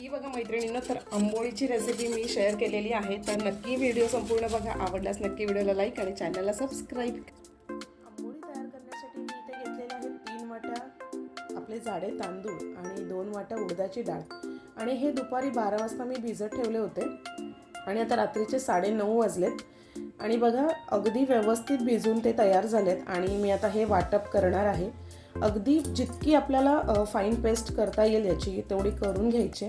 ही बघा मैत्रिणींना तर आंबोळीची रेसिपी मी शेअर केलेली आहे. तर नक्की व्हिडिओ संपूर्ण बघा. आवडल्यास नक्की व्हिडिओला लाईक आणि चॅनलला सबस्क्राईब आंबोळी तयार करण्यासाठी मी इथे घेतलेले आहेत तीन वाट्या आपले जाडे तांदूळ आणि दोन वाट्या उडदाची डाळ. आणि हे दुपारी बारा वाजता मी भिजत ठेवले होते. आणि आता रात्रीचे साडेनऊ वाजलेत. आणि बघा अगदी व्यवस्थित भिजून ते तयार झालेत. आणि मी आता हे वाटप करणार आहे. अगदी जितकी आपल्याला फाईन पेस्ट करता येईल याची तेवढी करून घ्यायची.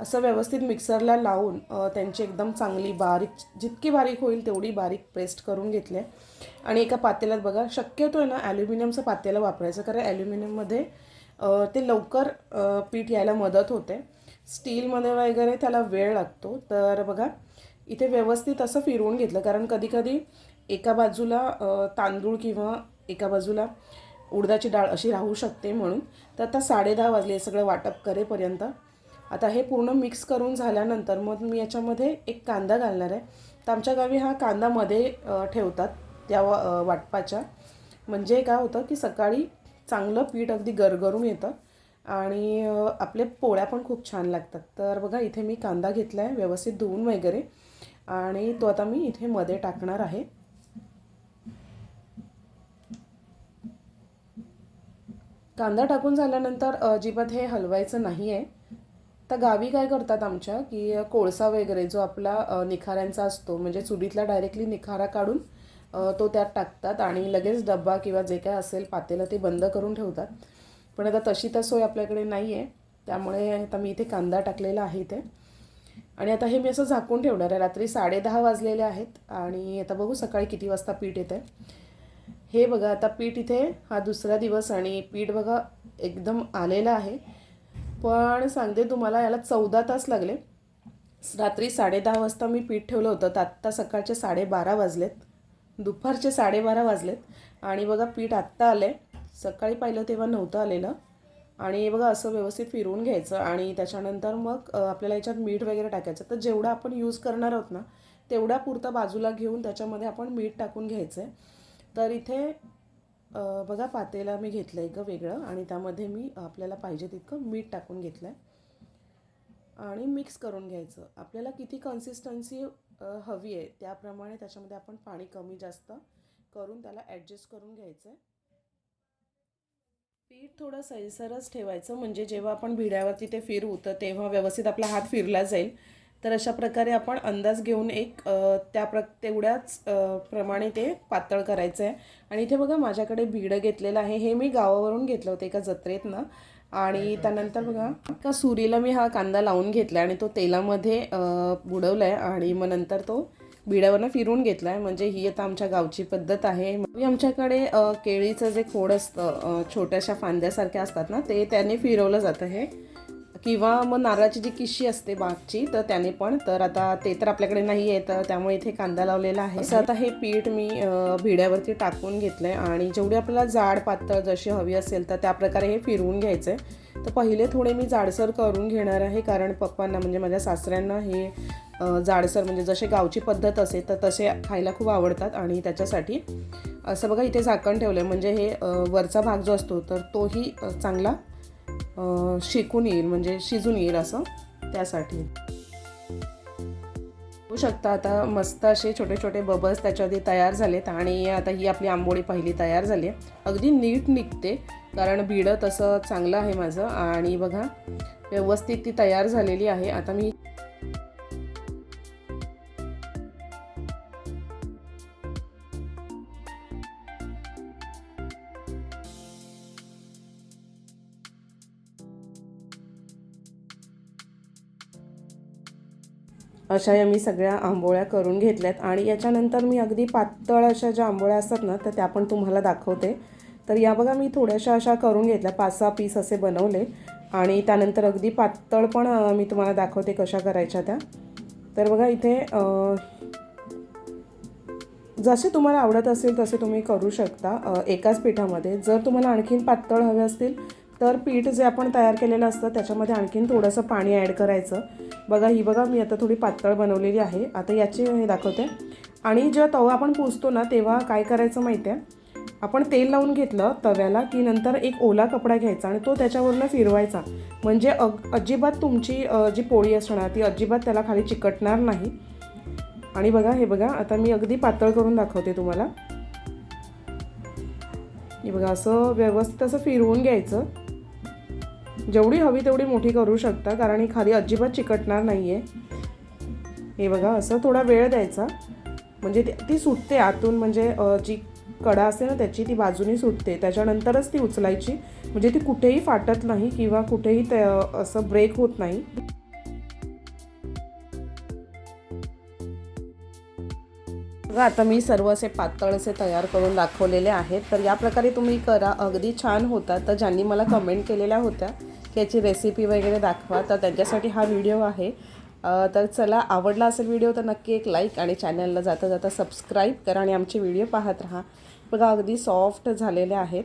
असं व्यवस्थित मिक्सरला लावून त्यांची एकदम चांगली बारीक जितकी बारीक होईल तेवढी बारीक पेस्ट करून घेतली आहे. आणि एका पातेल्यात बघा शक्यतो आहे ना ॲल्युमिनियमचं पातेलं वापरायचं कारण ॲल्युमिनियममध्ये ते लवकर पीठ यायला मदत होते. स्टीलमध्ये वगैरे त्याला वेळ लागतो. तर बघा इथे व्यवस्थित असं फिरवून घेतलं कारण कधीकधी एका बाजूला तांदूळ किंवा एका बाजूला उडदाची डाळ अशी राहू शकते म्हणून. तर आता साडेदहा वाजले सगळं वाटप करेपर्यंत. आता हे पूर्ण मिक्स करून झाल्यानंतर मग मी याच्यामध्ये एक कांदा घालणार आहे. तर आमच्या गावी हा कांदा मध्ये ठेवतात त्या वा- वाटपाच्या. म्हणजे काय होतं की सकाळी चांगलं पीठ अगदी गरगरून येतं आणि आपले पोळ्या पण खूप छान लागतात. तर बघा इथे मी कांदा घेतला आहे व्यवस्थित धुवून वगैरे. आणि तो आता मी इथे मध्ये टाकणार आहे. कांदा टाकून झाल्यानंतर अजिबात हे हलवायचं नाही आहे तर गावी काय करतात आमच्या की कोळसा वगैरे जो आपला निखाऱ्यांचा असतो म्हणजे चुलीतला डायरेक्टली निखारा काढून तो त्यात टाकतात आणि लगेच डब्बा किंवा जे काय असेल पातेलं ते बंद करून ठेवतात. पण आता तशी तर सोय आपल्याकडे नाही आहे त्यामुळे आता मी इथे कांदा टाकलेला आहे इथे. आणि आता हे मी असं झाकून ठेवणार आहे. रात्री साडेदहा वाजलेले आहेत आणि आता बघू सकाळी किती वाजता पीठ येते हे बघा आता पीठ इथे हा दुसरा दिवस आणि पीठ बघा एकदम आलेलं आहे. पण सांगते तुम्हाला याला चौदा तास लागले. रात्री साडेदहा वाजता मी पीठ ठेवलं होतं. तर आत्ता सकाळचे साडेबारा वाजलेत. दुपारचे साडेबारा वाजलेत. आणि बघा पीठ आत्ता आलं आहे सकाळी पाहिलं तेव्हा नव्हतं आलेलं. आणि बघा असं व्यवस्थित फिरवून घ्यायचं. आणि त्याच्यानंतर मग आपल्याला याच्यात मीठ वगैरे टाकायचं. तर जेवढं आपण यूज करणार आहोत ना तेवढ्या पुरतं बाजूला घेऊन त्याच्यामध्ये आपण मीठ टाकून घ्यायचं आहे तर इथे बघा पातेला मी घेतलं आहे गं वेगळं आणि त्यामध्ये मी आपल्याला पाहिजे तितकं मीठ टाकून घेतलं आहे आणि मिक्स करून घ्यायचं. आपल्याला किती कन्सिस्टन्सी हवी आहे त्याप्रमाणे त्याच्यामध्ये आपण पाणी कमी जास्त करून त्याला ॲडजस्ट करून घ्यायचं आहे पीठ थोडं सैसरच ठेवायचं. म्हणजे जेव्हा आपण भिड्यावरती ते फिरवू तर तेव्हा व्यवस्थित आपला हात फिरला जाईल. तर अशा प्रकारे आपण अंदाज घेऊन एक त्या प्र तेवढ्याच प्रमाणे ते पातळ करायचं आहे आणि इथे बघा माझ्याकडे भिडं घेतलेलं आहे. हे मी गावावरून घेतलं होतं एका जत्रेतनं. आणि त्यानंतर बघा का सुरीला मी हा कांदा लावून घेतला आणि तो तेलामध्ये बुडवला आहे आणि मग नंतर तो भिड्यावरनं फिरून घेतला आहे म्हणजे ही आता आमच्या गावची पद्धत आहे. आमच्याकडे केळीचं जे खोड असतं छोट्याशा फांद्यासारख्या असतात ना ते त्याने फिरवलं जातं हे. किंवा मग नारळाची जी किशी असते बागची तर त्याने पण तर आता ते तर आपल्याकडे नाही आहे तर त्यामुळे इथे कांदा लावलेला आहे. असं आता हे पीठ मी भिड्यावरती टाकून घेतलं आहे आणि जेवढी आपल्याला जाड पातळ जशी हवी असेल तर त्या प्रकारे हे फिरवून घ्यायचं आहे तर पहिले थोडे मी जाडसर करून घेणार आहे कारण पप्पांना म्हणजे माझ्या सासऱ्यांना हे जाडसर म्हणजे जसे गावची पद्धत असेल तर तसे खायला खूप आवडतात आणि त्याच्यासाठी असं बघा इथे झाकण ठेवलं आहे म्हणजे हे वरचा भाग जो असतो तर तोही चांगला शिकून येईल म्हणजे शिजून येईल असं त्यासाठी. होऊ शकता आता मस्त असे छोटे छोटे बबल्स त्याच्यावरती तयार झालेत आणि आता ही आपली आंबोळी पहिली तयार झाली आहे. अगदी नीट निघते कारण भिडं तसं चांगलं आहे माझं आणि बघा व्यवस्थित ती तयार झालेली आहे. आता मी अशा या मी सगळ्या आंबोळ्या करून घेतल्यात. आणि याच्यानंतर मी अगदी पातळ अशा ज्या आंबोळ्या असतात ना तर त्या पण तुम्हाला दाखवते. तर या बघा मी थोड्याशा अशा करून घेतल्या. पाच सहा पीस असे बनवले. आणि त्यानंतर अगदी पातळ पण मी तुम्हाला दाखवते कशा करायच्या त्या. तर बघा इथे जसे तुम्हाला आवडत असेल तसे तुम्ही करू शकता एकाच पिठामध्ये. जर तुम्हाला आणखीन पातळ हवे असतील तर पीठ जे आपण तयार केलेलं असतं त्याच्यामध्ये आणखीन थोडंसं पाणी ॲड करायचं. बघा ही बघा मी आता थोडी पातळ बनवलेली आहे. आता याची हे दाखवते. आणि जेव्हा तवा आपण पुसतो ना तेव्हा काय करायचं माहिती आहे आपण तेल लावून घेतलं तव्याला की नंतर एक ओला कपडा घ्यायचा आणि तो त्याच्यावरनं फिरवायचा. म्हणजे अग अजिबात तुमची जी पोळी असणार ती अजिबात त्याला खाली चिकटणार नाही. आणि बघा हे बघा आता मी अगदी पातळ करून दाखवते तुम्हाला. हे बघा असं व्यवस्थित असं फिरवून घ्यायचं. जेवढी हवी तेवढी मोठी करू शकता कारण ही खाली अजिबात चिकटणार नाही आहे हे बघा असं थोडा वेळ द्यायचा. म्हणजे ती- ती सुटते आतून म्हणजे जी कडा असते ना त्याची ती बाजूनी सुटते. त्याच्यानंतरच ती उचलायची. म्हणजे ती कुठेही फाटत नाही किंवा कुठेही असं ब्रेक होत नाही. बघा आता मी सर्व असे पातळ असे तयार करून दाखवलेले आहेत. तर या प्रकारे तुम्ही करा. अगदी छान होता तर ज्यांनी मला कमेंट केलेल्या होत्या की याची रेसिपी वगैरे दाखवा तर त्यांच्यासाठी हा व्हिडिओ आहे. तर चला आवडला असेल व्हिडिओ तर नक्की एक लाईक आणि चॅनलला जाता जाता सबस्क्राईब करा आणि आमचे व्हिडिओ पाहत राहा. बघा अगदी सॉफ्ट झालेले आहेत.